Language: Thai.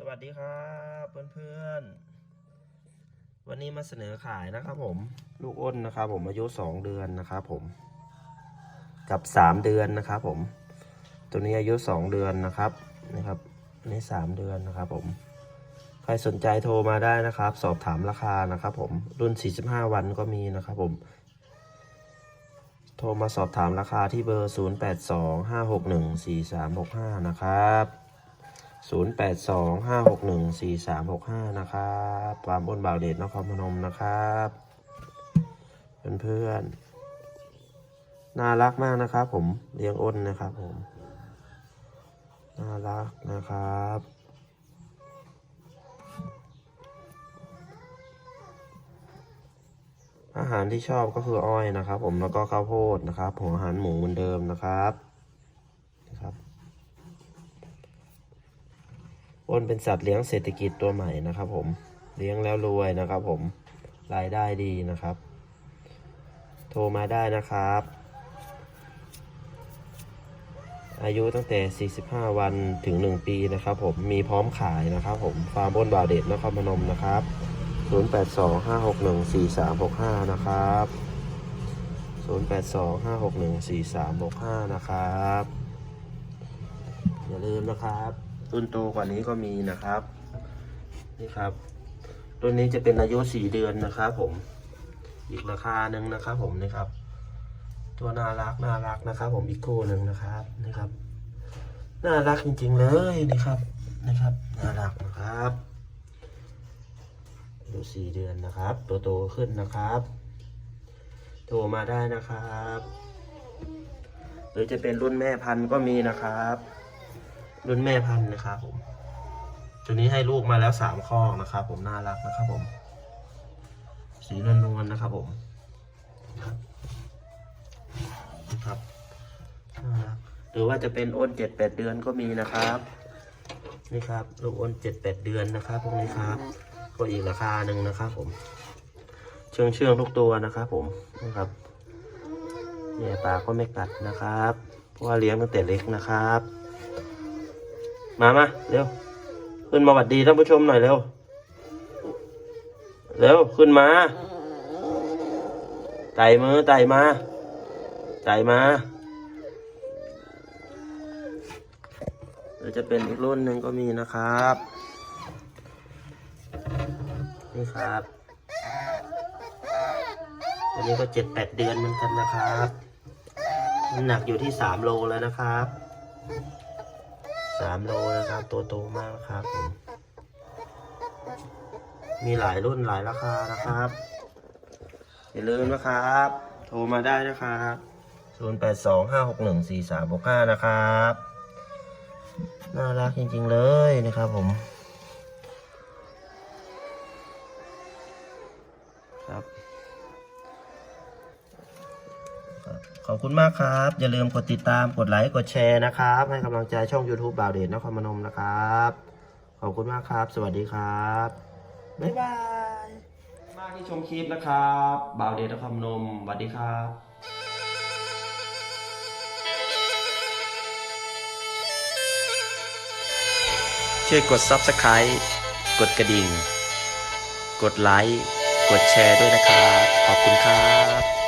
สวัสดีครับเพื่อนๆ วันนี้มาเสนอขายนะครับผม ลูกอ้นนะครับผมอายุสองเดือนนะครับผม กับสามเดือนนะครับผม ตัวนี้อายุสองเดือนนะครับนะครับอันนี้สามเดือนนะครับผม ใครสนใจโทรมาได้นะครับ สอบถามราคานะครับผมรุ่น 45 วันก็มีนะครับผม โทรมาสอบถามราคาที่เบอร์ 0825614365 นะครับ 0825614365 นะครับฟาร์มอ้นบ่าวเดชนครพนมนะครับ เพื่อนๆ น่ารักมากนะครับผม เลี้ยงอ้นนะครับผม น่ารักนะครับอาหารที่ชอบก็คืออ้อยนะครับ ผมแล้วก็ข้าวโพดนะครับหัวอาหารหมูเหมือนเดิมนะครับนะครับ อ้นเป็นสัตว์เลี้ยงเศรษฐกิจตัวใหม่นะครับผม เลี้ยงแล้วรวยนะครับผม รายได้ดีนะครับ โทรมาได้นะครับ อายุตั้งแต่ 45 วันถึง 1 ปีนะครับผม มีพร้อมขายนะครับผม ฟาร์มบนบ่าวเด็ดนครพนมนะครับ 0825614365 นะครับ 0825614365 นะครับ อย่าลืมนะครับ รุ่นโตกว่านี้ก็มีนะครับ นี่ครับรุ่นนี้จะเป็นอายุ4เดือนนะครับผม อีกราคาหนึ่งนะครับผมนี่ครับ ตัวน่ารักน่ารักนะครับ ผมอีกคู่หนึ่งนะครับนี่ครับ น่ารักจริง ๆ เลยนี่ครับนะครับ น่ารักนะครับอายุสี่เดือนนะครับ ตัวโตขึ้นนะครับโทรมาได้นะครับ หรือจะเป็นรุ่นแม่พันธุ์ก็มีนะครับ รุ่นแม่พันธุ์นะครับผม ตัวนี้ให้ลูกมาแล้วสามข้อนะครับผมน่ารักนะครับผม สีนวลๆนะครับผมครับน่ารักหรือว่าจะเป็นอ้นเจ็ดแปดเดือนก็มีนะครับนี่ครับลูกอ้นเจ็ดแปดเดือนนะครับพวกนี้ครับก็อีกราคาหนึ่งนะครับผม เชื่องเชื่องทุกตัวนะครับผมนะครับเนี่ยปากก็ไม่กัดนะครับ เพราะว่าเลี้ยงตั้งแต่เล็กนะครับ มามาเร็ว ขึ้นมาหวัดดีท่านผู้ชมหน่อยเร็ว เร็ว ขึ้นมา ไต่มือไต่มา ไต่มาหรือจะเป็นอีกรุ่นหนึ่งก็มีนะครับ นี่ครับตัวนี้ก็เจ็ดแปดเดือนเหมือนกันนะครับ น้ำหนักอยู่ที่สามโลแล้วนะครับ สามโลนะครับ ตัวโตมากครับผมมีหลายรุ่นหลายราคานะครับ อย่าลืมนะครับ โทรมาได้นะครับศูนย์แปดสองห้าหกหนึ่งสี่สามหกห้านะครับ น่ารักจริงๆเลยนะครับผม ครับครับ ขอบคุณมากครับ อย่าลืมกดติดตามกดไลค์กดแชร์นะครับ ให้กำลังใจช่อง YouTube บ่าวเดชนครพนมนะครับ ขอบคุณมากครับ สวัสดีครับ บ๊ายบาย มากที่ชมคลิปนะครับบ่าวเดชนครพนมสวัสดีครับช่วยกด Subscribe กดกระดิ่ง กดไลค์ กดแชร์ด้วยนะครับ ขอบคุณครับ